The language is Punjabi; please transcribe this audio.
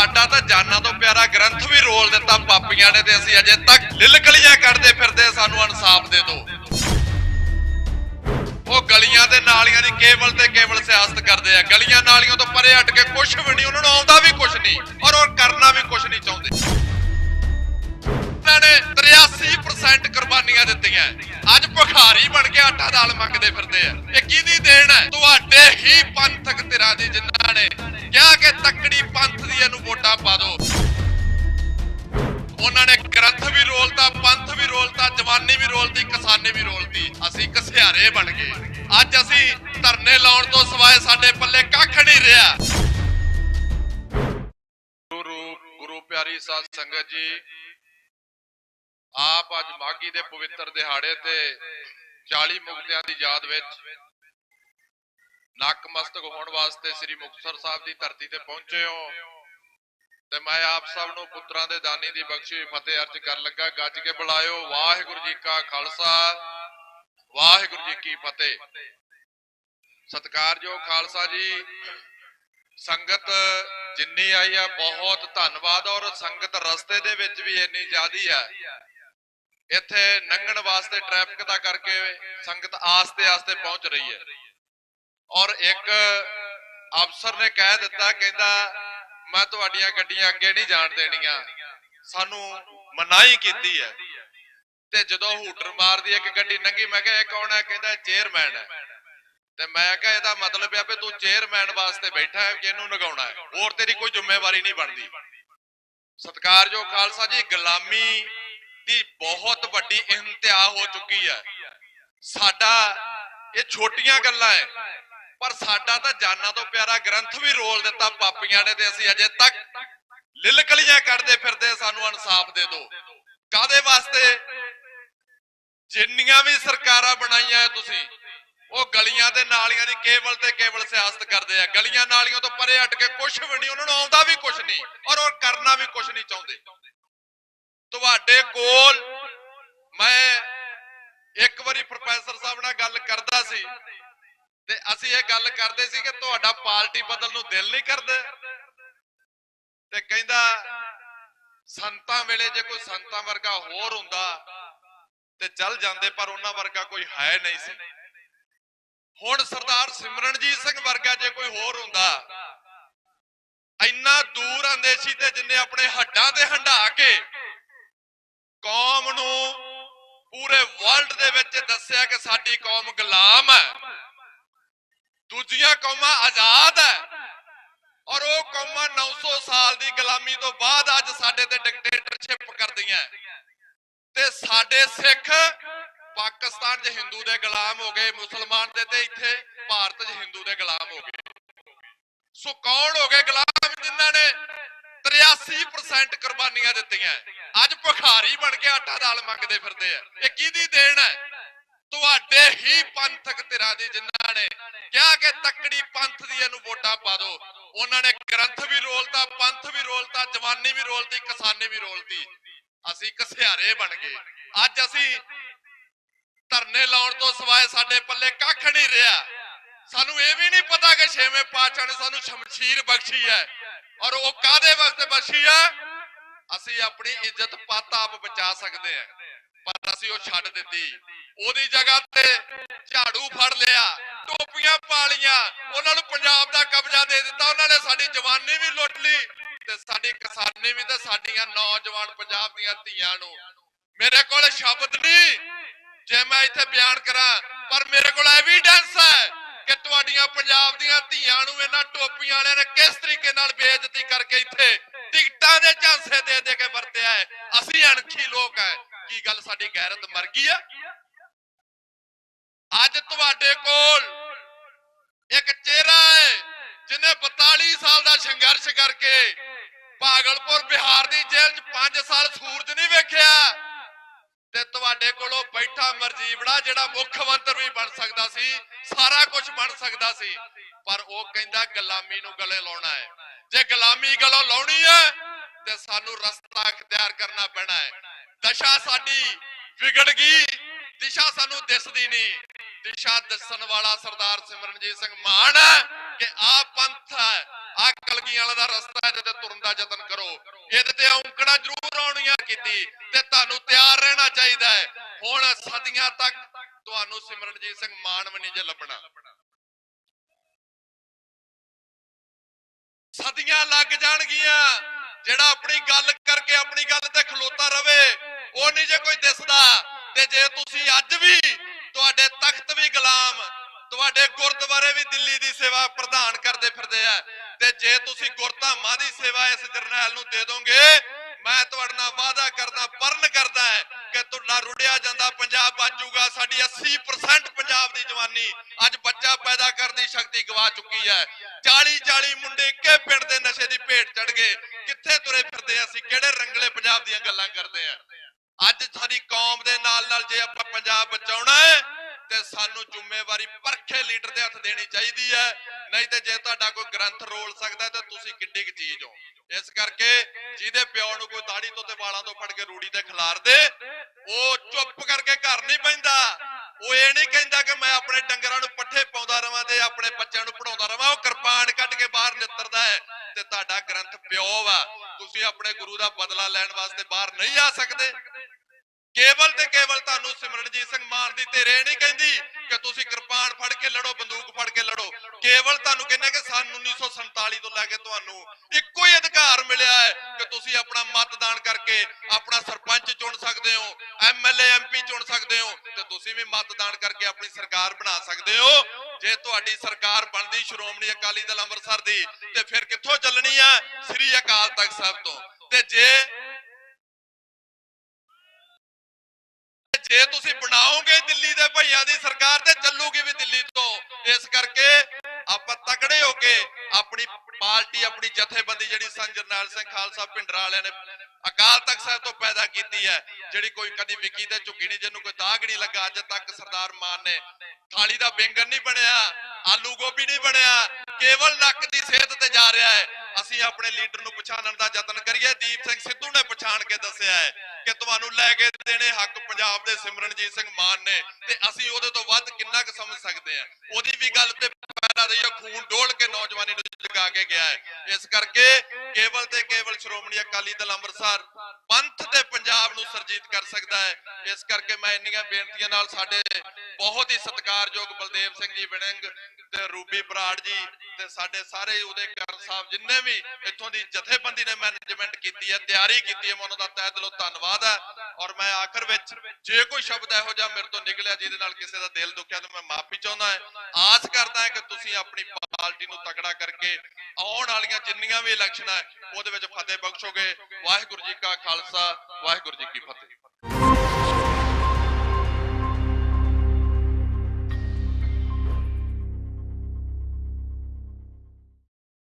ਸਾਡਾ ਤਾਂ ਜਾਨਾਂ ਤੋਂ ਪਿਆਰਾ ਗ੍ਰੰਥ ਵੀ ਰੋਲ ਦਿੱਤਾ ਪਾਪੀਆਂ ਨੇ ਤੇ ਅਸੀਂ ਅਜੇ ਤੱਕ ਲਿਲਕਲੀਆਂ ਕੱਢਦੇ ਫਿਰਦੇ ਸਾਨੂੰ ਇਨਸਾਫ ਦੇ ਦਿਓ। ਉਹ ਗਲੀਆਂ ਤੇ ਨਾਲੀਆਂ ਦੀ ਕੇਵਲ ਤੇ ਕੇਵਲ ਸਿਆਸਤ ਕਰਦੇ ਆ। ਗਲੀਆਂ ਨਾਲੀਆਂ ਤੋਂ ਪਰੇ ਹਟ ਕੇ ਕੁਝ ਵੀ ਨਹੀਂ, ਉਹਨਾਂ ਨੂੰ ਆਉਂਦਾ ਵੀ ਕੁਝ ਨਹੀਂ ਔਰ ਉਹ ਕਰਨਾ ਵੀ ਕੁਝ ਨਹੀਂ ਚਾਹੁੰਦੇ। ਉਹਨਾਂ ਨੇ 83% ਕੁਰਬਾਨੀਆਂ ਦਿੱਤੀਆਂ। ਅੱਜ ਭਖਾਰੀ ਬਣ ਕੇ ਆਟਾ ਦਾਲ ਮੰਗਦੇ ਫਿਰਦੇ ਆ। ਇਹ ਕਿਹਦੀ ਦੇਣ ਹੈ? ਤੁਹਾਡੇ ਹੀ ਪੰਥਕ ਧਿਰਾਂ ਦੀ ਜਿਨ੍ਹਾਂ ਕਿਹਾ ਕਿ ਤੱਕੜੀ ਪੰਥ ਦੀ ਇਹਨੂੰ ਵੋਟਾਂ ਪਾ ਦਿਓ। ਉਹਨਾਂ ਨੇ ਗ੍ਰੰਥ ਵੀ ਰੋਲਤਾ, ਪੰਥ ਵੀ ਰੋਲਤਾ, ਜਵਾਨੀ ਵੀ ਰੋਲਤੀ, ਕਿਸਾਨੀ ਵੀ ਰੋਲਤੀ। ਅਸੀਂ ਕਸਿਆਰੇ ਬਣ ਗਏ। ਅੱਜ ਅਸੀਂ ਧਰਨੇ ਲਾਉਣ ਤੋਂ ਸਿਵਾਏ ਸਾਡੇ ਪੱਲੇ ਕੱਖ ਨਹੀਂ ਰਿਹਾ। ਗੁਰੂ ਗੁਰੂ ਪਿਆਰੀ ਸਾਧ ਸੰਗਤ ਜੀ, ਆਪ ਅੱਜ ਮਾਗੀ ਦੇ ਪਵਿੱਤਰ ਦਿਹਾੜੇ ਤੇ 40 ਮੁਕਤਿਆਂ ਦੀ ਯਾਦ ਵਿੱਚ ਨਕਮਸਤਕ ਹੋਣ ਵਾਸਤੇ ਸ੍ਰੀ ਮੁਕਤਸਰ ਸਾਹਿਬ ਦੀ ਧਰਤੀ ਤੇ ਪਹੁੰਚੇ ਹੋ। ਤੇ ਮੈਂ ਆਪ ਸਭ ਨੂੰ ਪੁੱਤਰਾਂ ਦੇ ਦਾਨੀ ਦੀ ਬਖਸ਼ੀ ਫਤਿਹ ਅਰਜ ਕਰਨ ਲੱਗਾ। ਗੱਜ ਕੇ ਬੁਲਾਇਓ। ਵਾਹਿਗੁਰੂ ਜੀ ਕਾ ਖਾਲਸਾ। ਵਾਹਿਗੁਰੂ ਜੀ ਕੀ ਫਤਿਹ। ਸਤਿਕਾਰਯੋਗ ਖਾਲਸਾ ਜੀ, ਸੰਗਤ ਜਿੰਨੀ ਆਈ ਆ, ਬਹੁਤ ਧੰਨਵਾਦ। ਔਰ ਸੰਗਤ ਰਸਤੇ ਦੇ ਵਿੱਚ ਵੀ ਇੰਨੀ ਜ਼ਿਆਦੀ ਆ। ਇੱਥੇ ਲੰਘਣ ਵਾਸਤੇ ਟ੍ਰੈਫਿਕ ਦਾ ਕਰਕੇ ਸੰਗਤ ਆਸਤੇ ਆਸਤੇ ਪਹੁੰਚ ਰਹੀ ਹੈ। ਔਰ ਇੱਕ ਅਫਸਰ ਨੇ ਕਹਿ ਦਿੱਤਾ, ਕਹਿੰਦਾ, ਮੈਂ ਤੁਹਾਡੀਆਂ ਗੱਡੀਆਂ ਅੱਗੇ ਨਹੀਂ ਜਾਣ ਦੇਣੀਆਂ। ਸਾਨੂੰ ਮਨਾਹੀ ਕੀਤੀ ਹੈ। ਤੇ ਜਦੋਂ ਹੂਟਰ ਮਾਰਦੀ ਇੱਕ ਗੱਡੀ ਲੰਘੀ ਮੈਂ ਕਿਹਾ, ਇਹ ਕੌਣ ਹੈ? ਕਹਿੰਦਾ ਚੇਅਰਮੈਨ ਹੈ। ਤੇ ਮੈਂ ਕਿਹਾ, ਇਹਦਾ ਮਤਲਬ ਹੈ ਵੀ ਤੂੰ ਚੇਅਰਮੈਨ ਵਾਸਤੇ ਬੈਠਾ ਹੈ ਕਿ ਇਹਨੂੰ ਨਗਾਉਣਾ ਹੈ। ਹੋਰ ਤੇਰੀ ਕੋਈ ਜ਼ਿੰਮੇਵਾਰੀ ਨਹੀਂ ਬਣਦੀ। ਸਤਿਕਾਰਯੋਗ ਖਾਲਸਾ ਜੀ, ਗੁਲਾਮੀ ਦੀ ਬਹੁਤ ਵੱਡੀ ਇੰਤਹਾ ਹੋ ਚੁੱਕੀ ਹੈ। ਸਾਡਾ, ਇਹ ਛੋਟੀਆਂ ਗੱਲਾਂ ਹੈ। ਪਰ ਸਾਡਾ ਤਾਂ ਜਾਨਾਂ ਤੋਂ ਪਿਆਰਾ ਗ੍ਰੰਥ ਵੀ ਰੋਲ ਦਿੱਤਾ ਪਾਪੀਆਂ ਨੇ ਤੇ ਅਸੀਂ ਅਜੇ ਤੱਕ ਲਿਲਕਲੀਆਂ ਕੱਢਦੇ ਫਿਰਦੇ ਸਾਨੂੰ ਇਨਸਾਫ ਦੇ ਦਿਓ। ਕਾਦੇ ਵਾਸਤੇ? ਜਿੰਨੀਆਂ ਵੀ ਸਰਕਾਰਾਂ ਬਣਾਈਆਂ ਤੁਸੀਂ, ਉਹ ਗਲੀਆਂ ਤੇ ਨਾਲੀਆਂ ਦੀ ਕੇਵਲ ਤੇ ਕੇਵਲ ਸਿਆਸਤ ਕਰਦੇ ਆ। ਗਲੀਆਂ ਨਾਲੀਆਂ ਤੋਂ ਪਰੇ ਹਟ ਕੇ ਕੁਝ ਵੀ ਨਹੀਂ, ਉਹਨਾਂ ਨੂੰ ਆਉਂਦਾ ਵੀ ਕੁਝ ਨਹੀਂ ਔਰ ਉਹ ਕਰਨਾ ਵੀ ਕੁਝ ਨਹੀਂ ਚਾਹੁੰਦੇ। ਤੁਹਾਡੇ ਕੋਲ ਮੈਂ ਇੱਕ ਵਾਰੀ ਪ੍ਰੋਫੈਸਰ ਸਾਹਿਬ ਨਾਲ ਗੱਲ ਕਰਦਾ ਸੀ। ਤੇ ਅਸੀਂ ਇਹ ਗੱਲ ਕਰਦੇ ਸੀ ਕਿ ਤੁਹਾਡਾ ਪਾਰਟੀ ਬਦਲ ਨੂੰ ਦਿਲ ਨਹੀਂ ਕਰਦਾ। ਤੇ ਕਹਿੰਦਾ, ਸੰਤਾਂ ਵੇਲੇ ਜੇ ਕੋਈ ਸੰਤਾਂ ਵਰਗਾ ਹੋਰ ਹੁੰਦਾ, ਤੇ ਚੱਲ ਜਾਂਦੇ, ਪਰ ਉਹਨਾਂ ਵਰਗਾ ਕੋਈ ਹੈ ਨਹੀਂ ਸੀ। ਹੁਣ ਸਰਦਾਰ ਸਿਮਰਨਜੀਤ ਸਿੰਘ ਵਰਗਾ ਜੇ ਕੋਈ ਹੋਰ ਹੁੰਦਾ, ਇੰਨਾ ਦੂਰ ਅੰਦੇਸ਼ੀ ਤੇ ਜਿੰਨੇ ਆਪਣੇ ਹੱਡਾਂ ਤੇ ਹੰਢਾ ਕੇ ਕੌਮ ਨੂੰ ਪੂਰੇ ਵਰਲਡ ਦੇ ਵਿੱਚ ਦੱਸਿਆ ਕਿ ਸਾਡੀ ਕੌਮ ਗੁਲਾਮ ਹੈ। ਦੂਜੀਆਂ ਕੌਮਾਂ ਆਜ਼ਾਦ ਹੈ। ਔਰ ਉਹ ਕੌਮਾਂ 900 ਸਾਲ ਦੀ ਗੁਲਾਮੀ ਤੋਂ ਬਾਅਦ ਅੱਜ ਸਾਡੇ ਤੇ ਡਿਕਟੇਟਰਸ਼ਿਪ ਕਰਦੀਆਂ ਤੇ ਸਾਡੇ ਸਿੱਖ ਪਾਕਿਸਤਾਨ 'ਚ ਹਿੰਦੂ ਦੇ ਗੁਲਾਮ ਹੋ ਗਏ, ਮੁਸਲਮਾਨ ਦੇ ਤੇ ਇੱਥੇ ਭਾਰਤ 'ਚ ਹਿੰਦੂ ਦੇ ਗੁਲਾਮ ਹੋ ਗਏ। ਸੋ ਕੌਣ ਹੋ ਗਏ ਗੁਲਾਮ ਜਿਨ੍ਹਾਂ ਨੇ 83% ਕੁਰਬਾਨੀਆਂ ਦਿੱਤੀਆਂ ਅੱਜ ਭਿਖਾਰੀ ਬਣ ਕੇ ਆਟਾ ਦਾਲ ਮੰਗਦੇ ਫਿਰਦੇ ਆ। ਇਹ ਕਿਹਦੀ ਦੇਣ ਹੈ? ਤੁਹਾਡੇ ਹੀ ਪੰਥਕ ਧਿਰਾਂ ਦੀ ਜਿਨ੍ਹਾਂ ਨੇ ਕਿਹਾ ਕਿ ਤੱਕੜੀ ਪੰਥ ਦੀ ਇਹਨੂੰ ਵੋਟਾਂ ਪਾ ਦਿਓ। ਉਹਨਾਂ ਨੇ ਗ੍ਰੰਥ ਵੀ ਰੋਲਤਾ, ਪੰਥ ਵੀ ਰੋਲਤਾ, ਜਵਾਨੀ ਵੀ ਰੋਲਤੀ, ਕਿਸਾਨੀ ਵੀ ਰੋਲਤੀ। ਅਸੀਂ ਕਸਿਆਰੇ ਬਣ ਗਏ। ਅੱਜ ਅਸੀਂ ਧਰਨੇ ਲਾਉਣ ਤੋਂ ਸਿਵਾਏ ਸਾਡੇ ਪੱਲੇ ਕੱਖ ਨਹੀਂ ਰਿਹਾ। ਸਾਨੂੰ ਇਹ ਵੀ ਨਹੀਂ ਪਤਾ ਕਿ ਛੇਵੇਂ ਪਾਤਸ਼ਾਹ ਨੇ ਸਾਨੂੰ ਸ਼ਮਸ਼ੀਰ ਬਖਸ਼ੀ ਹੈ। ਔਰ ਉਹ ਕਾਦੇ ਵਾਸਤੇ ਬਖਸ਼ੀ ਹੈ? ਅਸੀਂ ਆਪਣੀ ਇੱਜ਼ਤ ਪੱਤ ਆਪ ਬਚਾ ਸਕਦੇ ਹਾਂ। ਪਰ ਅਸੀਂ ਉਹ ਛੱਡ ਦਿੱਤੀ। ਉਹਦੀ ਜਗ੍ਹਾ ਤੇ ਝਾੜੂ ਫੜ ਲਿਆ, ਟੋਪੀਆਂ ਪਾ ਲੀਆਂ ਉਹਨਾਂ ਨੂੰ ਪੰਜਾਬ ਦਾ ਕਬਜ਼ਾ ਦੇ ਦਿੱਤਾ, ਉਹਨਾਂ ਨੇ ਸਾਡੀ ਜਵਾਨੀ ਵੀ ਲੁੱਟ ਲਈ ਤੇ ਸਾਡੀ ਕਿਸਾਨੀ ਵੀ ਤੇ ਸਾਡੀਆਂ ਨੌਜਵਾਨ ਪੰਜਾਬ ਦੀਆਂ ਧੀਆਂ ਨੂੰ। ਮੇਰੇ ਕੋਲ ਸ਼ਬਦ ਨਹੀਂ, ਜੇ ਮੈਂ ਇੱਥੇ ਬਿਆਨ ਕਰਾਂ, ਪਰ ਮੇਰੇ ਕੋਲ ਐਵੀਡੈਂਸ ਹੈ ਕਿ ਤੁਹਾਡੀਆਂ ਪੰਜਾਬ ਦੀਆਂ ਧੀਆਂ ਨੂੰ ਇਹਨਾਂ ਟੋਪੀਆਂ ਵਾਲਿਆਂ ਨੇ ਕਿਸ ਤਰੀਕੇ ਨਾਲ ਬੇਇੱਜ਼ਤੀ ਕਰਕੇ ਇੱਥੇ ਟਿਕਟਾਂ ਦੇ ਝਾਂਸੇ ਦੇ ਦੇ ਕੇ ਵਰਤਿਆ ਹੈ। ਅਸੀਂ ਅਣਖੀ ਲੋਕ ਹੈ। ਕੀ ਗੱਲ ਸਾਡੀ ਗੈਰਤ ਮਰ ਗਈ ਹੈ? ਤੁਹਾਡੇ ਕੋਲ ਇੱਕ ਚਿਹਰਾ ਹੈ ਜਿਹਨੇ 42 ਸਾਲ ਦਾ ਸੰਘਰਸ਼ ਕਰਕੇ ਭਾਗਲਪੁਰ ਬਿਹਾਰ ਦੀ ਜੇਲ੍ਹ 'ਚ 5 ਸਾਲ ਸੂਰਜ ਨਹੀਂ ਵੇਖਿਆ ਤੇ ਤੁਹਾਡੇ ਕੋਲੋਂ ਬੈਠਾ ਮਰਜੀਵੜਾ ਜਿਹੜਾ ਮੁੱਖ ਮੰਤਰੀ ਵੀ ਬਣ ਸਕਦਾ ਸੀ, ਸਾਰਾ ਕੁਝ ਬਣ ਸਕਦਾ ਸੀ, ਪਰ ਉਹ ਕਹਿੰਦਾ ਗੁਲਾਮੀ ਨੂੰ ਗਲੇ ਲਾਉਣਾ ਹੈ। ਜੇ ਗੁਲਾਮੀ ਗਲੋਂ ਲਾਉਣੀ ਹੈ, ਤੇ ਸਾਨੂੰ ਰਸਤਾ ਅਖਤਿਆਰ ਕਰਨਾ ਪੈਣਾ ਹੈ। ਦਸ਼ਾ ਸਾਡੀ ਵਿਗੜ ਗਈ, ਦਿਸ਼ਾ ਸਾਨੂੰ ਦਿਸਦੀ ਨਹੀਂ। ਦਿਸ਼ਾ ਦੱਸਣ ਵਾਲਾ ਸਰਦਾਰ ਸਿਮਰਨਜੀਤ ਸਿੰਘ ਮਾਨ ਕਿ ਆ ਪੰਥ ਹੈ। ਆ ਕਲਗੀਆਂ ਵਾਲਾ ਦਾ ਰਸਤਾ ਹੈ, ਜਿਹਦੇ ਤੁਰਨ ਦਾ ਯਤਨ ਕਰੋ। ਇਹਦੇ ਤੇ ਔਂਕੜਾ ਜ਼ਰੂਰ ਆਉਣੀਆਂ ਕੀਤੀ ਤੇ ਤੁਹਾਨੂੰ ਤਿਆਰ ਰਹਿਣਾ ਚਾਹੀਦਾ ਹੈ। ਹੁਣ ਸਦੀਆਂ ਤੱਕ ਤੁਹਾਨੂੰ ਸਿਮਰਨਜੀਤ ਸਿੰਘ ਮਾਨ ਵੀ ਨਹੀਂ ਜੇ ਲੱਭਣਾ। ਸਦੀਆਂ ਲੱਗ ਜਾਣਗੀਆਂ। ਜਿਹੜਾ ਆਪਣੀ ਗੱਲ ਕਰਕੇ ਆਪਣੀ ਗੱਲ ਤੇ ਖਲੋਤਾ ਰਵੇ, ਉਹ ਨਹੀਂ ਜੇ ਕੋਈ ਦਿਸਦਾ। ਤੇ ਜੇ ਤੁਸੀਂ ਅੱਜ ਵੀ ਤੁਹਾਡੇ ਤਖਤ ਵੀ ਗੁਲਾਮ, ਤੁਹਾਡੇ ਗੁਰਦੁਆਰੇ ਵੀ ਦਿੱਲੀ ਦੀ ਸੇਵਾ ਪ੍ਰਧਾਨ ਕਰਦੇ ਫਿਰਦੇ ਆ। ਤੇ ਜੇ ਤੁਸੀਂ ਗੁਰਧਾਮਾਂ ਦੀ ਸੇਵਾ ਇਸ ਜਰਨੈਲ ਨੂੰ ਦੇ ਦੋਗੇ, ਮੈਂ ਤੁਹਾਡੇ ਨਾਲ ਵਾਅਦਾ ਕਰਦਾ ਪਰਨ ਕਰਦਾ ਹੈ ਕਿ ਤੁਹਾਡਾ ਰੁੜਿਆ ਜਾਂਦਾ, ਪੰਜਾਬ ਬਾਜੂਗਾ, ਸਾਡੀ 80% ਪੰਜਾਬ ਦੀ ਜਵਾਨੀ ਅੱਜ ਬੱਚਾ ਪੈਦਾ ਕਰਨ ਦੀ ਸ਼ਕਤੀ ਗਵਾ ਚੁੱਕੀ ਹੈ। 40 40 ਮੁੰਡੇ ਇੱਕੇ ਪਿੰਡ ਦੇ ਨਸ਼ੇ ਦੀ ਭੇਟ ਚੜ ਗਏ। ਕਿੱਥੇ ਤੁਰੇ ਫਿਰਦੇ ਆ ਅਸੀਂ? ਕਿਹੜੇ ਰੰਗਲੇ ਪੰਜਾਬ ਦੀਆਂ ਗੱਲਾਂ ਕਰਦੇ ਆ? ਅੱਜ ਸਾਡੀ ਕੌਮ ਦੇ ਨਾਲ ਨਾਲ ਜੇ ਆਪਾਂ ਪੰਜਾਬ ਬਚਾਉਣਾ ਹੈ, ਤੇ ਸਾਨੂੰ ਜ਼ਿੰਮੇਵਾਰੀ ਪਰਖੇ ਲੀਡਰ ਦੇ ਹੱਥ ਦੇਣੀ ਚਾਹੀਦੀ ਹੈ। ਨਹੀਂ ਤੇ ਜੇ ਤੁਹਾਡਾ ਕੋਈ ਗ੍ਰੰਥ ਰੋਲ ਸਕਦਾ ਤੇ ਤੁਸੀਂ ਕਿੱਡੀ ਕੁ ਚੀਜ਼ ਹੋ। ਇਸ ਕਰਕੇ ਜਿਹਦੇ ਪਿਓ ਨੂੰ ਕੋਈ ਦਾੜੀ ਤੋਂ ਤੇ ਵਾਲਾਂ ਤੋਂ ਫੜ ਕੇ ਰੂੜੀ ਤੇ ਖਿਲਾਰ ਦੇ, ਉਹ ਚੁੱਪ ਕਰਕੇ ਘਰ ਨਹੀਂ ਪੈਂਦਾ। ਉਹ ਇਹ ਨਹੀਂ ਕਹਿੰਦਾ ਕਿ ਮੈਂ ਆਪਣੇ ਡੰਗਰਾਂ ਨੂੰ ਪੱਠੇ ਪਾਉਂਦਾ ਰਵਾਂ ਤੇ ਆਪਣੇ ਬੱਚਿਆਂ ਨੂੰ ਪੜਾਉਂਦਾ ਰਵਾਂ, ਉਹ ਕਿਰਪਾਨ ਕੱਢ ਕੇ ਬਾਹਰ ਨਿੱਤਰਦਾ ਹੈ। ਤੇ ਤੁਹਾਡਾ ਗ੍ਰੰਥ ਪਿਓ ਵਾ। ਤੁਸੀਂ ਆਪਣੇ ਗੁਰੂ ਦਾ ਬਦਲਾ ਲੈਣ ਵਾਸਤੇ ਬਾਹਰ ਨਹੀਂ ਆ ਸਕਦੇ। ਕੇਵਲ ਤੇ ਕੇਵਲ ਤੁਹਾਨੂੰ ਸਿਮਰਨਜੀਤ ਸਿੰਘ ਮਾਨ ਦੀ ਧਿਰ ਨਹੀਂ ਕਹਿੰਦੀ ਕਿ ਤੁਸੀਂ ਕਿਰਪਾਨ ਫੜ ਕੇ ਲੜੋ, ਬੰਦੂਕ ਫੜ ਕੇ ਲੜੋ। ਕੇਵਲ ਤੁਹਾਨੂੰ ਕਹਿੰਦੇ ਕਿ ਸਨ 1947 ਤੋਂ ਲੈ ਕੇ ਤੁਹਾਨੂੰ ਇੱਕੋ ਹੀ ਅਧਿਕਾਰ ਮਿਲਿਆ ਹੈ ਕਿ ਤੁਸੀਂ ਆਪਣਾ ਮਤਦਾਨ ਕਰਕੇ ਆਪਣਾ ਸਰਪੰਚ ਚੁਣ ਸਕਦੇ ਹੋ ਐਮਐਲਏ ਐਮਪੀ ਚੁਣ ਸਕਦੇ ਹੋ ਤੇ ਤੁਸੀਂ ਵੀ ਮਤਦਾਨ ਕਰਕੇ ਆਪਣੀ ਸਰਕਾਰ ਬਣਾ ਸਕਦੇ ਹੋ। ਜੇ ਤੁਹਾਡੀ ਸਰਕਾਰ ਬਣਦੀ ਸ਼੍ਰੋਮਣੀ ਅਕਾਲੀ ਦਲ ਅੰਮ੍ਰਿਤਸਰ ਦੀ ਤੇ ਫਿਰ ਕਿੱਥੋਂ ਚੱਲਣੀ ਆ ਸ੍ਰੀ ਅਕਾਲ ਤਖਤ ਸਾਹਿਬ ਤੋਂ। ਤੇ ਜੇ ਜੇ ਤੁਸੀਂ ਬਣਾਓਗੇ ਦਿੱਲੀ ਦੇ ਭਈਆਂ ਦੀ ਸਰਕਾਰ ਤੇ ਚੱਲੂਗੀ ਵੀ ਦਿੱਲੀ ਤੋਂ। ਇਸ ਕਰਕੇ ਆਪਾਂ ਤਕੜੇ ਹੋ ਕੇ ਆਪਣੀ ਪਾਰਟੀ, ਆਪਣੀ ਜਥੇਬੰਦੀ ਜਿਹੜੀ ਸੰਤ ਜਰਨੈਲ ਸਿੰਘ ਖਾਲਸਾ ਪਿੰਡਰਾ ਵਾਲਿਆਂ ਨੇ ਅਕਾਲ ਤਖਤ ਸਾਹਿਬ ਤੋਂ ਪੈਦਾ ਕੀਤੀ ਹੈ, ਜਿਹੜੀ ਕੋਈ ਕਦੀ ਵਿਕੀ ਤੇ ਝੁੱਗੀ ਨਹੀਂ, ਜਿਹਨੂੰ ਕੋਈ ਦਾਗ ਨਹੀਂ ਲੱਗਾ, ਅੱਜ ਤੱਕ ਸਰਦਾਰ ਮਾਨ ਨੇ ਥਾਲੀ ਦਾ ਬੈਂਗਣ ਨਹੀਂ ਬਣਿਆ, ਆਲੂ ਗੋਭੀ ਨਹੀਂ ਬਣਿਆ, ਕੇਵਲ ਨੱਕ ਦੀ ਸਿਹਤ ਤੇ ਜਾ ਰਿਹਾ ਹੈ। ਅਸੀਂ ਆਪਣੇ ਲੀਡਰ ਨੂੰ ਪਛਾਣਨ ਦਾ ਯਤਨ ਕਰੀਏ, ਦੀਪ ਸਿੰਘ ਸਿੱਧੂ ਨੇ ਪਛਾਣ ਕੇ ਦੱਸਿਆ ਹੈ। ਕਿ ਤੁਹਾਨੂੰ ਲੈ ਕੇ ਦੇਣੇ ਹੱਕ ਪੰਜਾਬ ਦੇ ਸਿਮਰਨਜੀਤ ਸਿੰਘ ਮਾਨ ਨੇ ਤੇ ਅਸੀਂ ਉਹਦੇ ਤੋਂ ਵੱਧ ਕਿੰਨਾ ਕੁ ਸਮਝ ਸਕਦੇ ਹਾਂ? ਉਹਦੀ ਵੀ ਗੱਲ ਤੇ ਪੈਰਾ ਦਈਏ ਖੂਨ ਡੋਲ ਕੇ ਨੌਜਵਾਨੀ ਨੂੰ ਜਗਾ ਕੇ ਗਿਆ ਹੈ। ਇਸ ਕਰਕੇ ਕੇਵਲ ਤੇ ਕੇਵਲ ਸ਼੍ਰੋਮਣੀ ਅਕਾਲੀ ਦਲ ਅੰਮ੍ਰਿਤਸਰ ਪੰਥ ਤੇ ਪੰਜਾਬ ਨੂੰ ਸਰਜੀਤ ਕਰ ਸਕਦਾ ਹੈ। ਇਸ ਕਰਕੇ ਮੈਂ ਇੰਨੀਆਂ ਬੇਨਤੀਆਂ ਨਾਲ ਸਾਡੇ ਬਹੁਤ ਹੀ ਸਤਿਕਾਰਯੋਗ ਬਲਦੇਵ ਸਿੰਘ ਜੀ ਵਿਣੰਗ ਤੇ ਰੂਬੀ ਬਰਾੜ ਜੀ ਤੇ ਸਾਡੇ ਸਾਰੇ ਉਹਦੇ ਕਰ ਸਾਹਿਬ ਜਿੰਨੇ ਵੀ ਇੱਥੋਂ ਦੀ ਜਥੇਬੰਦੀ ਨੇ ਮੈਨੇਜਮੈਂਟ ਕੀਤੀ ਹੈ, ਤਿਆਰੀ ਕੀਤੀ ਹੈ, ਮੈਂ ਉਹਨਾਂ ਦਾ ਤਹਿ ਦਿਲੋਂ ਧੰਨਵਾਦ ਹੈ। ਔਰ ਮੈਂ ਆਖਰ ਵਿੱਚ ਜੇ ਕੋਈ ਸ਼ਬਦ ਇਹੋ ਜਿਹਾ ਮੇਰੇ ਤੋਂ ਨਿਕਲਿਆ ਜਿਹਦੇ ਨਾਲ ਕਿਸੇ ਦਾ ਦਿਲ ਦੁਖਿਆ ਤਾਂ ਮੈਂ ਮਾਫੀ ਚਾਹੁੰਦਾ ਹਾਂ। ਆਸ ਕਰਦਾ ਹਾਂ ਕਿ ਤੁਸੀਂ ਆਪਣੀ ਪਾਰਟੀ ਨੂੰ ਤਕੜਾ ਕਰਕੇ ਆਉਣ ਵਾਲੀਆਂ ਜਿੰਨੀਆਂ ਵੀ ਇਲੈਕਸ਼ਨਾਂ ਹੈ, ਉਹਦੇ ਵਿੱਚ ਫਤਿਹ ਬਖਸ਼ੋਗੇ। ਵਾਹਿਗੁਰੂ ਜੀ ਕਾ ਖਾਲਸਾ, ਵਾਹਿਗੁਰੂ ਜੀ ਕੀ ਫਤਿਹ।